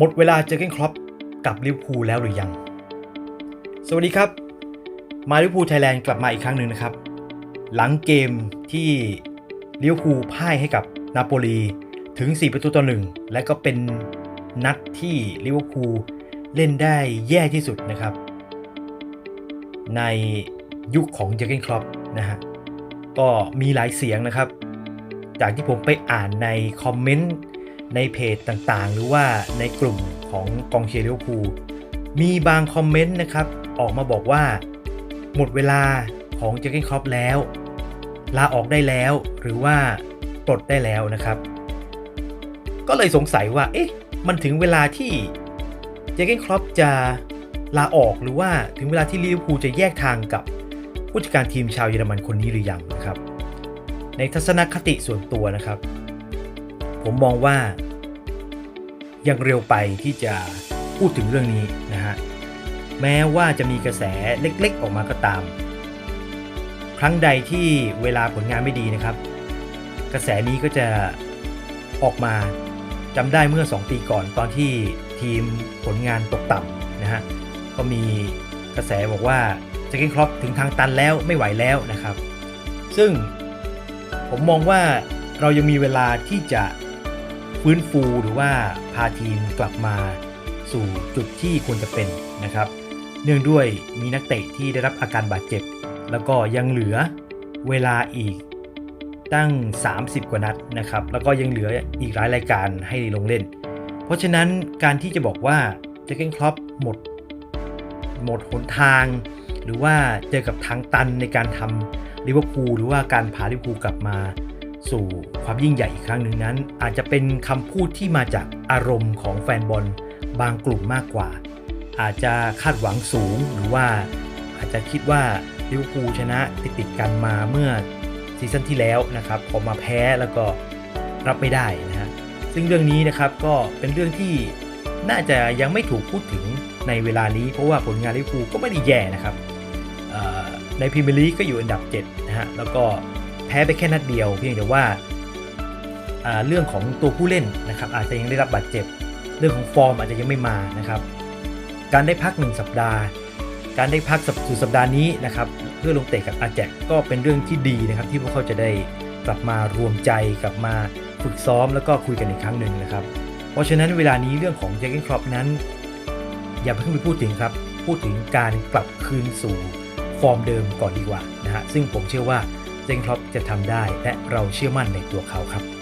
หมดเวลาเจอเกนครอปกับลิเวอร์พูลแล้วหรือยัง สวัสดีครับ มาลิเวอร์พูลไทยแลนด์กลับมาอีกครั้งหนึ่งนะครับ หลังเกมที่ลิเวอร์พูลพ่ายให้กับนาโปลีถึง 4 ประตูต่อหนึ่งและก็เป็นนัดที่ลิเวอร์พูลเล่นได้แย่ที่สุดนะครับ ในยุคของเจอเกนครอปนะฮะก็มีหลายเสียงนะครับ จากที่ผมไปอ่านในคอมเมนต์ ในเพจต่างๆ หรือว่าในกลุ่มของกองเชียร์ลิเวอร์พูลมีบางคอมเมนต์นะครับ ออกมาบอกว่า หมดเวลาของเจอร์เกนครอปแล้ว ลาออกได้แล้ว หรือว่าปลดได้แล้วนะครับ ก็เลยสงสัยว่า เอ๊ะ มันถึงเวลาที่เจอร์เกนครอปจะลาออกหรือว่าถึงเวลาที่ลิเวอร์พูลจะแยกทางกับผู้จัดการทีมชาวเยอรมันคนนี้หรือยังนะครับ ในทัศนคติส่วนตัวนะครับ ผมมองว่ายังเร็วไปที่จะพูดถึงเรื่องนี้นะฮะแม้ว่าจะมีกระแสเล็กๆ ออกมาก็ตาม ครั้งใดที่เวลาผลงานไม่ดีนะครับ กระแสนี้ก็จะออกมาจำได้เมื่อ 2 ปีก่อนตอนที่ทีมผลงานตกต่ำนะฮะก็มีกระแสบอกว่าจคเกนครอปถึงทางตันแล้วไม่ไหวแล้วนะครับ ซึ่งผมมองว่าเรายังมีเวลาที่จะ ฟื้นฟูหรือว่าพาทีมกลับมาสู่จุดที่ควรจะเป็นนะครับ เนื่องด้วยมีนักเตะที่ได้รับอาการบาดเจ็บ แล้วก็ยังเหลือเวลาอีกตั้ง 30 กว่านัดนะครับ แล้วก็ยังเหลืออีกหลายรายการให้ลงเล่น เพราะฉะนั้นการที่จะบอกว่าเจเกนครอปหมด หมดหนทาง หรือว่าเจอกับทางตันในการทำลิเวอร์พูลหรือว่าการพาลิเวอร์พูลกลับมา สู่ความยิ่งใหญ่อีกครั้งหนึ่งนั้น อาจจะเป็นคำพูดที่มาจากอารมณ์ของแฟนบอลบางกลุ่มมากกว่า อาจจะคาดหวังสูงหรือว่าอาจจะคิดว่าลิเวอร์พูลชนะติดติดกันมาเมื่อซีซั่นที่แล้วนะครับพอมาแพ้แล้วก็รับไม่ได้นะฮะซึ่งเรื่องนี้นะครับก็เป็นเรื่องที่น่าจะยังไม่ถูกพูดถึงในเวลานี้ เพราะว่าผลงานลิเวอร์พูลก็ไม่ได้แย่นะครับในพรีเมียร์ลีกก็อยู่อันดับ7นะฮะแล้วก็ แพ้ไปแค่นัดเดียว เพียงแต่ว่าเรื่องของตัวผู้เล่นนะครับอาจจะยังได้รับบาดเจ็บ เรื่องของฟอร์มอาจจะยังไม่มานะครับการได้พัก 1 สัปดาห์ การได้พักสุดสัปดาห์นี้นะครับเพื่อลงเตะกับอาแจกก็เป็นเรื่องที่ดีนะครับที่พวกเขาจะได้กลับมารวมใจกลับมาฝึกซ้อมแล้วก็คุยกันอีกครั้งหนึ่งนะครับ เพราะฉะนั้นเวลานี้เรื่องของเจคเกนครอปนั้น อย่าเพิ่งไปพูดถึงครับ พูดถึงการกลับคืนสู่ฟอร์มเดิมก่อนดีกว่านะฮะซึ่งผมเชื่อว่า เจคเกนครอปจะทำได้และเราเชื่อมั่นในตัวเขาครับ